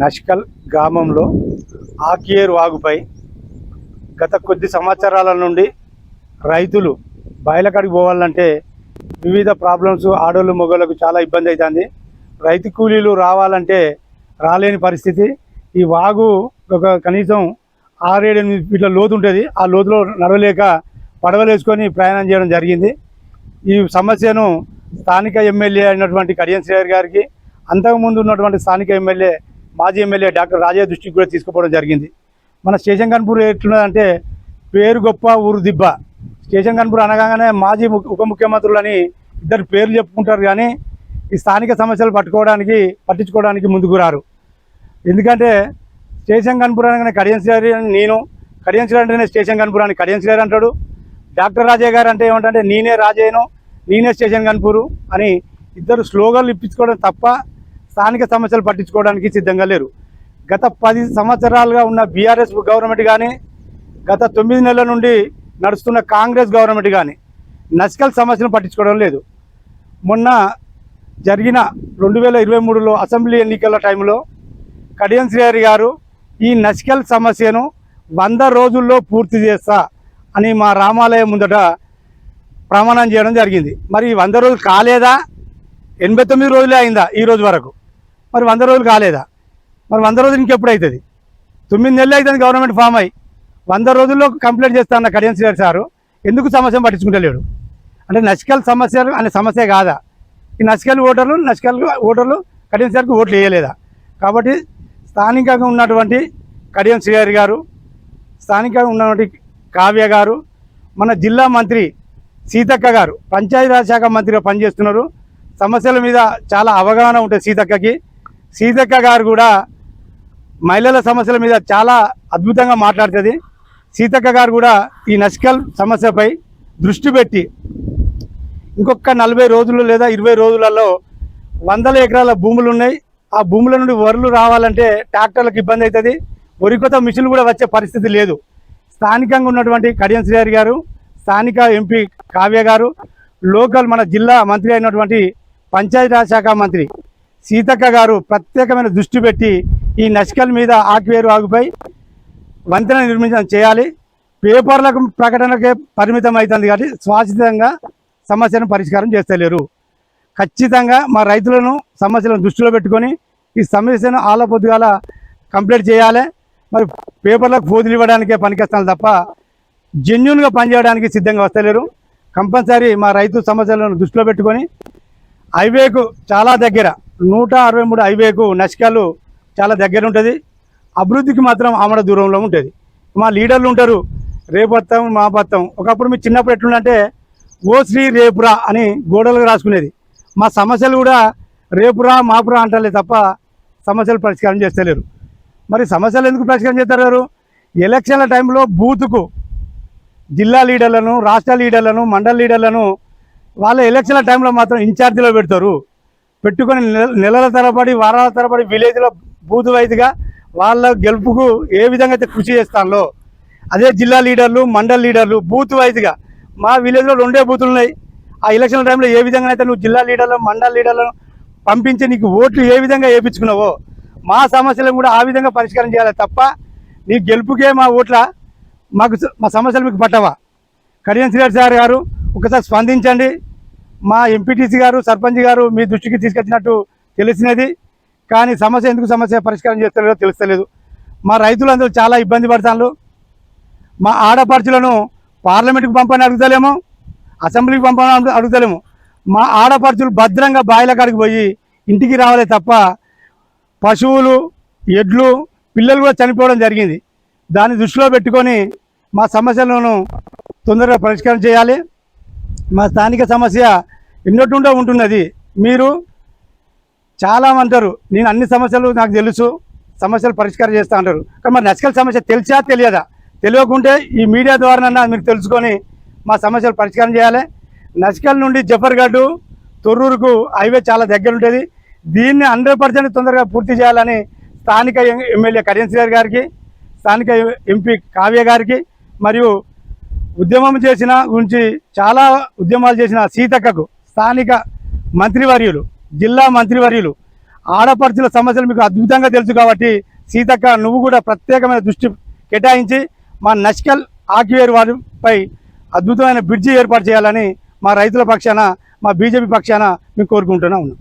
నష్కల్ గ్రామంలో ఆకియేరు వాగుపై గత కొద్ది సంవత్సరాల నుండి రైతులు బయలకాడికి పోవాలంటే వివిధ ప్రాబ్లమ్స్ ఆడోళ్ళు మొగోళ్ళకు చాలా ఇబ్బంది అవుతుంది రైతు కూలీలు రావాలంటే రాలేని పరిస్థితి. ఈ వాగు ఒక కనీసం ఆరేడు ఎనిమిది ఫీట్ల లోతు ఉంటుంది. ఆ లోతులో నడవలేక పడవలు వేసుకొని ప్రయాణం చేయడం జరిగింది. ఈ సమస్యను స్థానిక ఎమ్మెల్యే అయినటువంటి కడియం శ్రీహర్ గారికి అంతకుముందు ఉన్నటువంటి స్థానిక ఎమ్మెల్యే మాజీ ఎమ్మెల్యే డాక్టర్ రాజయ్య దృష్టికి కూడా తీసుకుపోవడం జరిగింది. మన స్టేషన్ కన్పూర్ ఎట్లున్నదంటే పేరు గొప్ప ఊరు దిబ్బ. స్టేషన్ కన్పూర్ అనగానే మాజీ ము- ఉప ముఖ్యమంత్రులని ఇద్దరు పేర్లు చెప్పుకుంటారు కానీ ఈ స్థానిక సమస్యలు పట్టుకోవడానికి పట్టించుకోవడానికి ముందుకు రారు. ఎందుకంటే స్టేషన్ కన్పూర్ అనగానే కడియం గారి అని నేను కడియం శ్రేయర్ అంటేనే స్టేషన్ కన్పూర్ అని కడియం శ్రేయర్ అంటాడు. డాక్టర్ రాజయ్య గారు అంటే ఏమంటే నేనే రాజయ్యను నేనే స్టేషన్ కన్పూరు అని ఇద్దరు స్లోగన్లు ఇప్పించుకోవడం తప్ప స్థానిక సమస్యలు పట్టించుకోవడానికి సిద్ధంగా లేరు. గత పది సంవత్సరాలుగా ఉన్న బీఆర్ఎస్ గవర్నమెంట్ కానీ గత తొమ్మిది నెలల నుండి నడుస్తున్న కాంగ్రెస్ గవర్నమెంట్ కానీ నసికల్ సమస్యను పట్టించుకోవడం లేదు. మొన్న జరిగిన రెండు వేల ఇరవై మూడులో అసెంబ్లీ ఎన్నికల టైంలో కడియం శ్రీహరి గారు ఈ నసికల్ సమస్యను వంద రోజుల్లో పూర్తి చేస్తా అని మా రామాలయం ముందట ప్రమాణం చేయడం జరిగింది. మరి వంద రోజులు కాలేదా? ఎనభై తొమ్మిది రోజులే అయిందా ఈ రోజు వరకు? మరి వంద రోజులు కాలేదా? మరి వంద రోజులు ఇంకెప్పుడు అవుతుంది తొమ్మిది నెలలు అవుతుంది గవర్నమెంట్ ఫామ్ అయ్యి వంద రోజుల్లో కంప్లైంట్ చేస్తా అన్న కడియం శ్రీహరి సారు. ఎందుకు సమస్యను పట్టించుకుంటలేడు? అంటే నసికల్ సమస్యలు అనే సమస్య కాదా? ఈ నసికల్ ఓటర్లు నసికల్ ఓటర్లు కడియం శ్రీహరికి ఓట్లు వేయలేదా? కాబట్టి స్థానికంగా ఉన్నటువంటి కడియం శ్రీహరి గారు స్థానికంగా ఉన్నటువంటి కావ్య గారు మన జిల్లా మంత్రి సీతక్క గారు పంచాయతీరాజ్ శాఖ మంత్రిగా పనిచేస్తున్నారు. సమస్యల మీద చాలా అవగాహన ఉంటుంది సీతక్కకి. సీతక్క గారు కూడా మహిళల సమస్యల మీద చాలా అద్భుతంగా మాట్లాడుతుంది. సీతక్క గారు కూడా ఈ నసికల్ సమస్యపై దృష్టి పెట్టి ఇంకొక నలభై రోజులు లేదా ఇరవై రోజులలో వందల ఎకరాల భూములు ఉన్నాయి. ఆ భూముల నుండి వరులు రావాలంటే ట్రాక్టర్లకు ఇబ్బంది అవుతుంది. వరి కొత్త మిషన్లు కూడా వచ్చే పరిస్థితి లేదు. స్థానికంగా ఉన్నటువంటి కడియం శ్రీహరి గారు స్థానిక ఎంపీ కావ్య గారు లోకల్ మన జిల్లా మంత్రి అయినటువంటి పంచాయతీరాజ్ శాఖ మంత్రి సీతక్క గారు ప్రత్యేకమైన దృష్టి పెట్టి ఈ నసికల్ మీద ఆకివేరు ఆగిపోయి వంతెన నిర్మించడం చేయాలి. పేపర్లకు ప్రకటనకే పరిమితం అవుతుంది కాబట్టి శాశ్వతంగా సమస్యను పరిష్కారం చేస్తలేరు. ఖచ్చితంగా మా రైతులను సమస్యలను దృష్టిలో పెట్టుకొని ఈ సమస్యను ఆలపొద్దుగాల కంప్లీట్ చేయాలి. మరి పేపర్లకు ఫోజులు ఇవ్వడానికే పనికొస్తాను తప్ప జెన్యున్గా పనిచేయడానికి సిద్ధంగా వస్తలేరు. కంపల్సరీ మా రైతు సమస్యలను దృష్టిలో పెట్టుకొని హైవేకు చాలా దగ్గర నూట అరవై మూడు హైవేకు నష్కాలు చాలా దగ్గర ఉంటుంది. అభివృద్ధికి మాత్రం ఆమడ దూరంలో ఉంటుంది. మా లీడర్లు ఉంటారు రేపత్తం మా బత్తం ఒకప్పుడు మీ చిన్నప్పుడు ఎట్లుందంటే ఓ శ్రీ రేపురా అని గోడలకు రాసుకునేది. మా సమస్యలు కూడా రేపురా మాపురా అంటలే తప్ప సమస్యలు పరిష్కారం చేస్తలేరు. మరి సమస్యలు ఎందుకు పరిష్కారం చేస్తారు ఎలక్షన్ల టైంలో బూతుకు జిల్లా లీడర్లను రాష్ట్ర లీడర్లను మండల లీడర్లను వాళ్ళ ఎలక్షన్ల టైంలో మాత్రం ఇన్ఛార్జీలో పెడతారు. పెట్టుకొని నెల- నెలల తరబడి వారాల తరబడి విలేజ్లో బూత్ వైద్యుగా వాళ్ళ గెలుపుకు ఏ విధంగా అయితే కృషి చేస్తానో అదే జిల్లా లీడర్లు మండల లీడర్లు బూత్ వైజ్గా మా విలేజ్లో రెండే బూతులు ఉన్నాయి. ఆ ఎలక్షన్ టైంలో ఏ విధంగా అయితే నువ్వు జిల్లా లీడర్లు మండల లీడర్లను పంపించి నీకు ఓట్లు ఏ విధంగా వేయించుకున్నావో మా సమస్యలను కూడా ఆ విధంగా పరిష్కారం చేయాలి తప్ప నీ గెలుపుకే మా ఓట్ల మాకు మా సమస్యలు మీకు పట్టవా? కడియం శ్రీహరి సార్ గారు ఒకసారి స్పందించండి. మా ఎంపీటీసీ గారు సర్పంచ్ గారు మీ దృష్టికి తీసుకొచ్చినట్టు తెలిసినది. కానీ సమస్య ఎందుకు సమస్య పరిష్కారం చేస్తలేదో తెలుస్తలేదు. మా రైతులందరూ చాలా ఇబ్బంది పడతాను మా ఆడపడుచులను పార్లమెంట్కి పంపని అడుగుతలేము అసెంబ్లీకి పంపని అడుగుతలేము. మా ఆడపడుచులు భద్రంగా బాయిల కాడికి పోయి ఇంటికి రావాలి తప్ప పశువులు ఎడ్లు పిల్లలు కూడా చనిపోవడం జరిగింది. దాన్ని దృష్టిలో పెట్టుకొని మా సమస్యలను తొందరగా పరిష్కారం చేయాలి. మా స్థానిక సమస్య ఎన్నోటుండో ఉంటున్నది. మీరు చాలా అంటారు నేను అన్ని సమస్యలు నాకు తెలుసు సమస్యలు పరిష్కారం చేస్తా అంటారు. కానీ మరి నచ్చకల సమస్య తెలిసా తెలియదా? తెలియకుంటే ఈ మీడియా ద్వారానన్నా మీకు తెలుసుకొని మా సమస్యలు పరిష్కారం చేయాలి. నసికల్ నుండి జఫర్గఢ్ తొర్రూరుకు హైవే చాలా దగ్గర ఉంటుంది. దీన్ని హండ్రెడ్ తొందరగా పూర్తి చేయాలని స్థానిక ఎం- ఎమ్మెల్యే కరీంశ్వర్ గారికి స్థానిక ఎంపీ కావ్య గారికి మరియు ఉద్యమం చేసిన గురించి చాలా ఉద్యమాలు చేసిన సీతక్కకు స్థానిక మంత్రివర్యులు జిల్లా మంత్రివర్యులు. ఆడపడుచుల సమస్యలు మీకు అద్భుతంగా తెలుసు కాబట్టి సీతక్క నువ్వు కూడా ప్రత్యేకమైన దృష్టి కేటాయించి మా నష్కల్ ఆకివేరు వారిపై అద్భుతమైన బ్రిడ్జి ఏర్పాటు చేయాలని మా రైతుల పక్షాన మా బీజేపీ పక్షాన మేము కోరుకుంటూనే ఉన్నాం